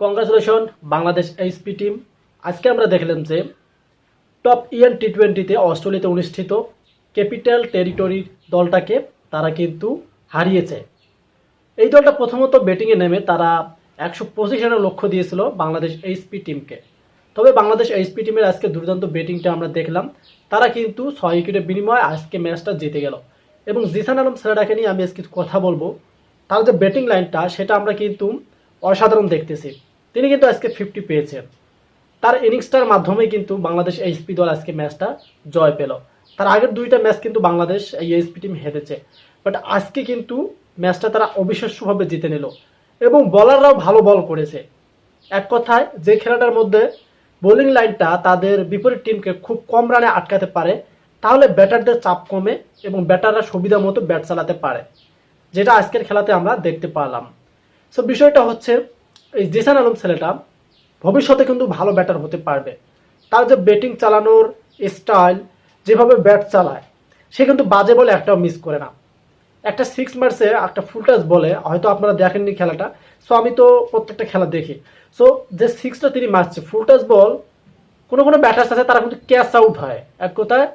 Congratulation Bangladesh HP team আজকে আমরা দেখলাম যে টপ ইএন টি টোয়েন্টিতে অস্ট্রেলিয়াতে অনুষ্ঠিত ক্যাপিটাল টেরিটরির দলটাকে তারা কিন্তু হারিয়েছে। এই দলটা প্রথমত ব্যাটিংয়ে নেমে তারা একশো পঁচিশ রানের লক্ষ্য দিয়েছিল বাংলাদেশ এইচপি টিমকে তবে বাংলাদেশ এইচপি টিমের আজকে দুর্দান্ত ব্যাটিংটা আমরা দেখলাম। তারা কিন্তু ছয় উইকেটের বিনিময়ে আজকে ম্যাচটা জিতে গেল। এবং জিসান আলম ছেলেটাকে নিয়ে আমি আজকে কথা বলব। তার যে ব্যাটিং লাইনটা সেটা আমরা কিন্তু অসাধারণ দেখতেছি। তিনি কিন্তু আজকে ফিফটি পেয়েছেন। তার ইনিংসটার মাধ্যমে কিন্তু বাংলাদেশ এইচপি দল আজকে ম্যাচটা জয় পেল। তার আগের দুইটা ম্যাচ কিন্তু বাংলাদেশ এই এইচপি টিম হেরেছে। বাট আজকে কিন্তু ম্যাচটা তারা অবিশ্বাস্যভাবে জিতে নিল। এবং বলাররাও ভালো বল করেছে। এক কথায়, যে খেলাটার মধ্যে বোলিং লাইনটা তাদের বিপরীত টিমকে খুব কম রানে আটকাতে পারে, তাহলে ব্যাটারদের চাপ কমে এবং ব্যাটাররা সুবিধা মতো ব্যাট চালাতে পারে, যেটা আজকের খেলাতে আমরা দেখতে পারলাম। সো বিষয়টা হচ্ছে এই জেসান আলম ছেলেটা ভবিষ্যতে কিন্তু ভালো ব্যাটার হতে পারবে। তার যে ব্যাটিং চালানোর স্টাইল যেভাবে ব্যাট চালায়, সে কিন্তু বাজে বলে একটাও মিস করে না। একটা সিক্স মার্সে একটা ফুল টাচ বলে, হয়তো আপনারা দেখেননি খেলাটা সো আমি তো প্রত্যেকটা খেলা দেখি। সো যে সিক্সটা তিনি মারছে ফুল টাচ বল কোনো কোনো ব্যাটার্স আছে, তারা কিন্তু ক্যাচ আউট হয়। এক কথায়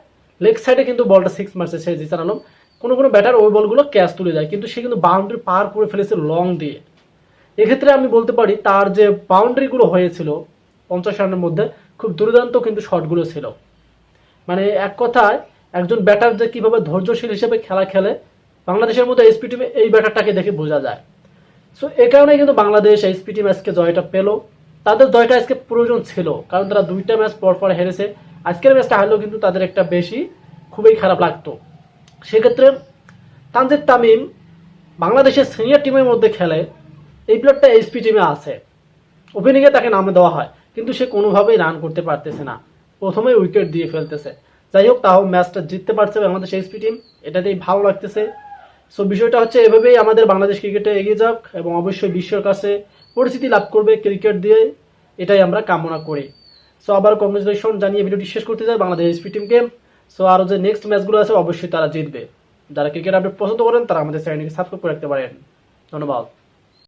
লেগ সাইডে কিন্তু বলটা সিক্স মারছে সে জিসান আলম, কোনো কোনো ব্যাটার ওই বলগুলো ক্যাচ তুলে যায় কিন্তু সে কিন্তু বাউন্ডারি পার করে ফেলেছে লং দিয়ে। এক্ষেত্রে আমি বলতে পারি, তার যে বাউন্ডারিগুলো হয়েছিল পঞ্চাশ রানের মধ্যে, খুব দুর্দান্ত কিন্তু শটগুলো ছিল। মানে এক কথায়, একজন ব্যাটার যে কীভাবে ধৈর্যশীল হিসেবে খেলা খেলে, বাংলাদেশের মধ্যে এসপি টিমে এই ব্যাটারটাকে দেখে বোঝা যায়। সো এ কারণেই কিন্তু বাংলাদেশ এসপি টিম আজকে জয়টা পেল। তাদের জয়টা আজকে প্রয়োজন ছিল, কারণ তারা দুইটা ম্যাচ পর পর হেরেছে। আজকের ম্যাচটা হারলেও কিন্তু তাদের একটা বেশি খুবই খারাপ লাগতো। সেক্ষেত্রে তানজিদ তামিম বাংলাদেশের সিনিয়র টিমের মধ্যে খেলে এই প্লেয়ারটা এসপি টিমে আছে। ওপেনিংয়ে তাকে নামে দেওয়া হয়, কিন্তু সে কোনোভাবেই রান করতে পারতেছে না। প্রথমেই উইকেট দিয়ে ফেলতেছে। যাই হোক, তাও ম্যাচটা জিততে পারছে বাংলাদেশ এসপি টিম এটাতেই ভালো লাগতেছে। সো বিষয়টা হচ্ছে এভাবেই আমাদের বাংলাদেশ ক্রিকেটে এগিয়ে যাক এবং অবশ্যই বিশ্বের কাছে পরিচিতি লাভ করবে ক্রিকেট দিয়ে। এটাই আমরা কামনা করি। সো আবার কংগ্রেচুলেশন জানিয়ে ভিডিওটি শেষ করতে চাই বাংলাদেশ এসপি টিমকে সো আরও যে নেক্সট ম্যাচগুলো আছে, অবশ্যই তারা জিতবে। যারা ক্রিকেট আপডেট পছন্দ করেন, তারা আমাদের চ্যানেলকে সাবস্ক্রাইব করে রাখতে পারেন। ধন্যবাদ।